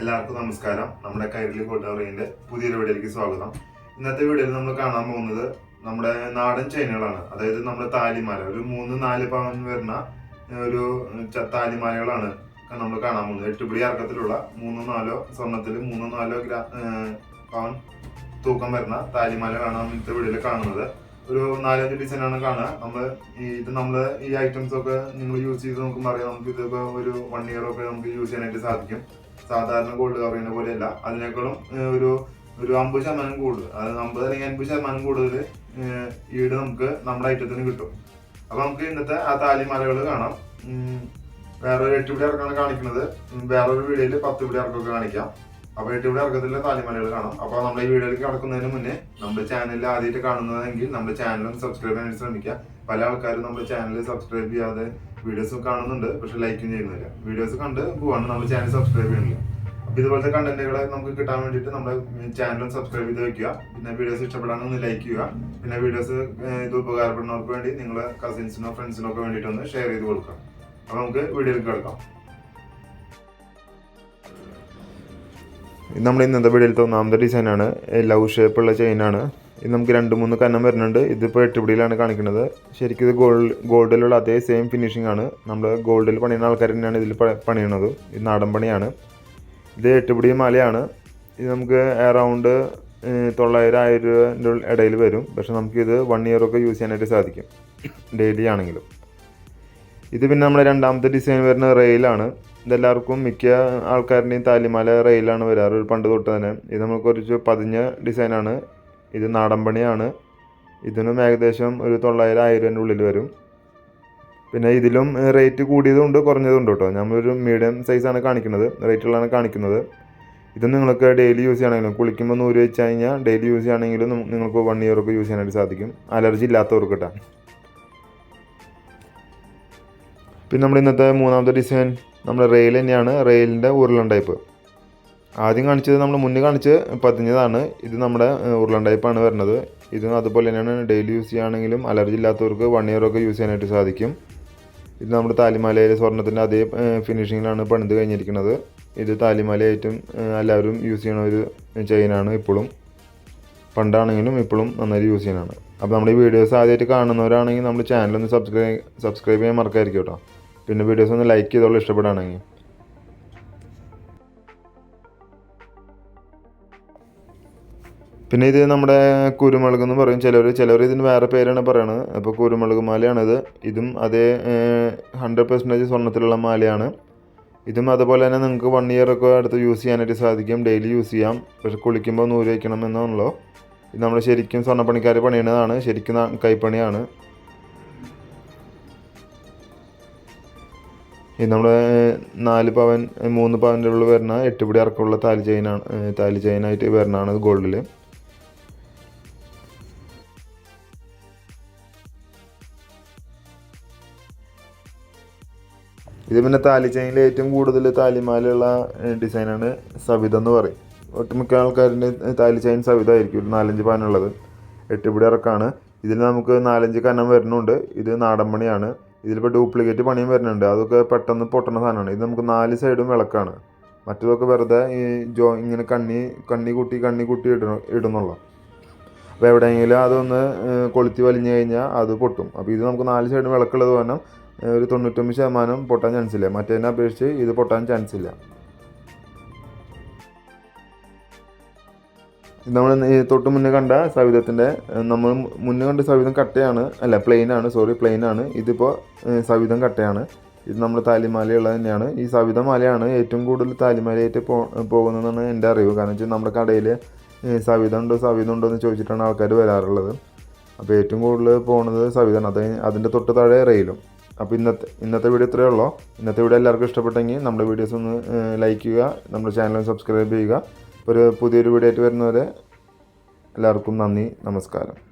എല്ലാവർക്കും നമസ്കാരം. നമ്മുടെ കൈരളി കോട്ടറിന്റെ പുതിയൊരു വീഡിയോയിലേക്ക് സ്വാഗതം. ഇന്നത്തെ വീഡിയോയിൽ നമ്മൾ കാണാൻ പോകുന്നത് നമ്മുടെ നാടൻ ചെയിനുകളാണ് അതായത് നമ്മുടെ താലിമാല. ഒരു മൂന്ന് നാല് പവൻ വരുന്ന ഒരു താലിമാലകളാണ് നമ്മൾ കാണാൻ പോകുന്നത്. എട്ടുപിടി അർക്കത്തിലുള്ള മൂന്നോ നാലോ സ്വർണത്തിൽ മൂന്നോ നാലോ ഗ്രാ പവൻ തൂക്കം വരുന്ന താലിമാലകളാണ് നമ്മൾ ഇന്നത്തെ വീഡിയോയിൽ കാണുന്നത്. ഒരു നാലഞ്ച് ഡിസൈനാണ് കാണുക. നമ്മൾ ഇത് നമ്മൾ ഈ ഐറ്റംസ് ഒക്കെ നിങ്ങൾ യൂസ് ചെയ്ത് നോക്കുമ്പോൾ അറിയാം. നമുക്ക് ഇതിപ്പോ ഒരു വൺ ഇയർ ഒക്കെ നമുക്ക് യൂസ് ചെയ്യാനായിട്ട് സാധിക്കും. സാധാരണ ഗോൾഡ് കവറിനെ പോലെയല്ല. അതിനേക്കാളും ഒരു ഒരു അമ്പത് ശതമാനം കൂടുതൽ അത് അമ്പത് അല്ലെങ്കിൽ അൻപത് ശതമാനം കൂടുതൽ ഈട് നമുക്ക് നമ്മുടെ ഐറ്റത്തിന് കിട്ടും. അപ്പൊ നമുക്ക് ഇന്നത്തെ ആ താലിമാലകൾ കാണാം. ഉം, വേറെ ഒരു എട്ട് പിടി ഇറക്കാണ് കാണിക്കുന്നത് വേറൊരു വീഡിയോയിൽ പത്ത് പിടി ഇറക്കൊക്കെ കാണിക്കാം. അപ്പൊ എട്ട് പിടി ഇറക്കത്തിലെ താലിമാലകൾ കാണാം. അപ്പൊ നമ്മൾ ഈ വീഡിയോയിലേക്ക് കടക്കുന്നതിന് മുന്നേ നമ്മുടെ ചാനലിൽ ആദ്യമായിട്ട് കാണുന്നതെങ്കിൽ നമ്മുടെ ചാനലും സബ്സ്ക്രൈബ് ചെയ്യാൻ ശ്രമിക്കുക. പല ആൾക്കാരും നമ്മുടെ ചാനൽ സബ്സ്ക്രൈബ് ചെയ്യാതെ വീഡിയോസ് കാണുന്നുണ്ട് പക്ഷെ ലൈക്കും ചെയ്യുന്നില്ല. വീഡിയോസ് കണ്ട് പോവാണ് നമ്മൾ ചാനൽ സബ്സ്ക്രൈബ് ചെയ്യുന്നില്ല. അപ്പൊ ഇതുപോലത്തെ കണ്ടന്റുകളെ നമുക്ക് കിട്ടാൻ വേണ്ടിയിട്ട് നമ്മുടെ ചാനലും സബ്സ്ക്രൈബ് ചെയ്ത് വെക്കുക. പിന്നെ വീഡിയോസ് ഇഷ്ടപ്പെടാനൊന്ന് ലൈക്ക് ചെയ്യുക. പിന്നെ വീഡിയോസ് ഇത് ഉപകാരപ്പെടുന്നവർക്ക് വേണ്ടി നിങ്ങളെ കസിൻസിനോ ഫ്രണ്ട്സിനോ ഒക്കെ വേണ്ടിയിട്ട് ഒന്ന് ഷെയർ ചെയ്ത് കൊടുക്കുക. അപ്പൊ നമുക്ക് വീഡിയോയിൽ കിടക്കാം. നമ്മൾ ഇന്നത്തെ വീഡിയോയിലത്തെ ഒന്നാമത്തെ ഡിസൈനാണ് ലവ് ഷേപ്പുള്ള ചെയിനാണ് നമുക്ക് രണ്ട് മൂന്ന് കന്നം വരുന്നുണ്ട്. ഇതിപ്പോൾ എട്ടുപിടിയിലാണ് കാണിക്കുന്നത്. ശരിക്കും ഇത് ഗോൾഡ് ഗോൾഡിലുള്ള അതേ സെയിം ഫിനിഷിംഗ് ആണ്. നമ്മൾ ഗോൾഡിൽ പണിയുന്ന ആൾക്കാർ തന്നെയാണ് ഇതിൽ പണിയണത്. ഇത് നാടൻ പണിയാണ്. ഇത് എട്ടുപിടി മാലയാണ്. ഇത് നമുക്ക് അറൗണ്ട് തൊള്ളായിരം ആയിരം രൂപന്റെ ഇടയിൽ വരും. പക്ഷെ നമുക്കിത് വൺ ഇയറൊക്കെ യൂസ് ചെയ്യാനായിട്ട് സാധിക്കും. ഡെയിലി ആണെങ്കിലും. ഇത് പിന്നെ നമ്മുടെ രണ്ടാമത്തെ ഡിസൈൻ വരുന്ന റെയിലാണ് ഇതെല്ലാവർക്കും മിക്ക ആൾക്കാരുടെയും താലിമാല റെയിലാണ് വരാറ്. പണ്ട് തൊട്ട് തന്നെ. ഇത് നമുക്ക് കുറച്ച് പതിഞ്ഞ ഡിസൈനാണ് ഇത് നാടൻ പണിയാണ്. ഇതിനും ഏകദേശം ഒരു തൊള്ളായിരം ആയിരം ഉള്ളിൽ വരും. പിന്നെ ഇതിലും റേറ്റ് കൂടിയതുണ്ട് കുറഞ്ഞതുണ്ട് കേട്ടോ. നമ്മളൊരു മീഡിയം സൈസാണ് കാണിക്കുന്നത്. റേറ്റുകളാണ് കാണിക്കുന്നത്. ഇത് നിങ്ങൾക്ക് ഡെയിലി യൂസ് ചെയ്യണമെങ്കിലും കുളിക്കുമ്പോൾ നൂറ് വെച്ച് കഴിഞ്ഞാൽ ഡെയിലി യൂസ് ചെയ്യണമെങ്കിലും നിങ്ങൾക്ക് വൺ ഇയർ ഒക്കെ യൂസ് ചെയ്യാനായിട്ട് സാധിക്കും. അലർജി ഇല്ലാത്തവർക്ക് കേട്ടോ പിന്നെ നമ്മുടെ ഇന്നത്തെ മൂന്നാമത്തെ ഡിസൈൻ നമ്മുടെ റെയിൽ തന്നെയാണ്. റെയിലിന്റെ ഉരുളൻ ടൈപ്പ് ആദ്യം കാണിച്ചത് നമ്മൾ മുന്നേ കാണിച്ച് പതിഞ്ഞതാണ്. ഇത് നമ്മുടെ ഉരുളൻ ടൈപ്പാണ് വരുന്നത്. ഇതും അതുപോലെ തന്നെയാണ് ഡെയിലി യൂസ് ചെയ്യുകയാണെങ്കിലും അലർജി ഇല്ലാത്തവർക്ക് വൺ ഇയർ ഒക്കെ യൂസ് ചെയ്യാനായിട്ട് സാധിക്കും. ഇത് നമ്മുടെ താലിമാലയിലെ സ്വർണത്തിന്റെ അതേ ഫിനിഷിങ്ങിലാണ് പണിത് കഴിഞ്ഞിരിക്കുന്നത്. ഇത് താലിമാലയായിട്ടും എല്ലാവരും യൂസ് ചെയ്യണ ഒരു ചെയിനാണ് ഇപ്പോഴും പണ്ടാണെങ്കിലും ഇപ്പോഴും നന്നായി യൂസ് ചെയ്യാനാണ് അപ്പോൾ നമ്മുടെ ഈ വീഡിയോസ് ആദ്യമായിട്ട് കാണുന്നവരാണെങ്കിൽ നമ്മുടെ ചാനലൊന്ന് സബ്സ്ക്രൈബ് സബ്സ്ക്രൈബ് ചെയ്യാൻ മറക്കായിരിക്കും കേട്ടോ. പിന്നെ വീഡിയോസ് ഒന്ന് ലൈക്ക് ചെയ്തോളൂ ഇഷ്ടപ്പെടുകയാണെങ്കിൽ. പിന്നെ ഇത് നമ്മുടെ കുരുമുളക് എന്ന് പറയും. ചിലർ ചിലർ ഇതിന് വേറെ പേരാണ് പറയണത്. അപ്പോൾ കുരുമുളക് മാലയാണിത്. ഇതും അതേ ഹൺഡ്രഡ് പെർസെന്റേജ് സ്വർണത്തിലുള്ള മാലയാണ്. ഇതും അതുപോലെ തന്നെ നിങ്ങൾക്ക് വൺ ഇയർ ഒക്കെ അടുത്ത് യൂസ് ചെയ്യാനായിട്ട് സാധിക്കും. ഡെയിലി യൂസ് ചെയ്യാം. പക്ഷെ കുളിക്കുമ്പോൾ നൂൽ വയ്ക്കണം എന്നാണല്ലോ. ഇത് നമ്മൾ ശരിക്കും സ്വർണപ്പണിക്കാർ പണിയണതാണ്. ശരിക്കും കൈപ്പണിയാണ്. ഇത് നമ്മൾ നാല് പവൻ മൂന്ന് പവന്റെ ഉള്ളിൽ വരുന്ന എട്ട് പിടി താലി ചെയിനാണ് താലി ചെയിനായിട്ട് വരുന്നതാണ് ഗോൾഡിൽ ഇത് പിന്നെ താലി ചെയിനിൽ ഏറ്റവും കൂടുതൽ താലിമാലുള്ള ഡിസൈനാണ് സവിത എന്ന് പറയും. ഒട്ടുമിക്ക ആൾക്കാരുടെ താലി ചെയിൻ സവിത ആയിരിക്കും. ഒരു നാലഞ്ച് പാനുള്ളത് എട്ടുപിടി ഇറക്കാണ്. ഇതിൽ നമുക്ക് നാലഞ്ച് കനം വരുന്നുണ്ട്. ഇത് നാടൻ പണിയാണ്. ഇതിലിപ്പോൾ ഡ്യൂപ്ലിക്കേറ്റ് പണിയും വരുന്നുണ്ട്. അതൊക്കെ പെട്ടെന്ന് പൊട്ടണ സാധനമാണ്. ഇത് നമുക്ക് നാല് സൈഡും വിളക്കാണ്. മറ്റതൊക്കെ വെറുതെ ഈ ജോ ഇങ്ങനെ കണ്ണി കണ്ണി കൂട്ടി കണ്ണി കൂട്ടി ഇടണ ഇടുന്നുള്ളൂ അപ്പോൾ എവിടെയെങ്കിലും അതൊന്ന് കൊളുത്തി വലിഞ്ഞു കഴിഞ്ഞാൽ അത് പൊട്ടും. അപ്പോൾ ഇത് നമുക്ക് നാല് സൈഡും വിളക്കുള്ളത് കാരണം ഒരു തൊണ്ണൂറ്റൊമ്പത് ശതമാനം പൊട്ടാൻ ചാൻസ് ഇല്ല. മറ്റേതിനെ അപേക്ഷിച്ച് ഇത് പൊട്ടാൻ ചാൻസ് ഇല്ല. നമ്മൾ തൊട്ട് മുന്നേ കണ്ട സവിധത്തിന്റെ നമ്മൾ മുന്നേ കണ്ട സവിധം കട്ടയാണ്. അല്ല പ്ലെയിൻ ആണ് സോറി പ്ലെയിൻ ആണ്. ഇതിപ്പോൾ സവിധം കട്ടയാണ്. ഇത് നമ്മൾ താലിമാലയുള്ളത് തന്നെയാണ്. ഈ സവിധ മാലയാണ് ഏറ്റവും കൂടുതൽ താലിമാലയായിട്ട് പോ പോകുന്നതെന്നാണ് എന്റെ അറിവ്. കാരണം വെച്ചാൽ നമ്മുടെ കടയിൽ സവിധം ഉണ്ടോ സവിധം ഉണ്ടോ എന്ന് ചോദിച്ചിട്ടാണ് ആൾക്കാർ വരാറുള്ളത്. അപ്പോൾ ഏറ്റവും കൂടുതൽ പോകുന്നത് സവിധാണ് അത് അതിന്റെ തൊട്ട് താഴെ റെയിലും അപ്പോൾ ഇന്നത്തെ ഇന്നത്തെ വീഡിയോ ഇത്രയേ ഉള്ളൂ. ഇന്നത്തെ വീഡിയോ എല്ലാവർക്കും ഇഷ്ടപ്പെട്ടെങ്കിൽ നമ്മുടെ വീഡിയോസ് ഒന്ന് ലൈക്ക് ചെയ്യുക നമ്മുടെ ചാനൽ സബ്സ്ക്രൈബ് ചെയ്യുക. ഒരു പുതിയൊരു വീഡിയോ ആയിട്ട് വരുന്നവരെ എല്ലാവർക്കും നന്ദി നമസ്കാരം.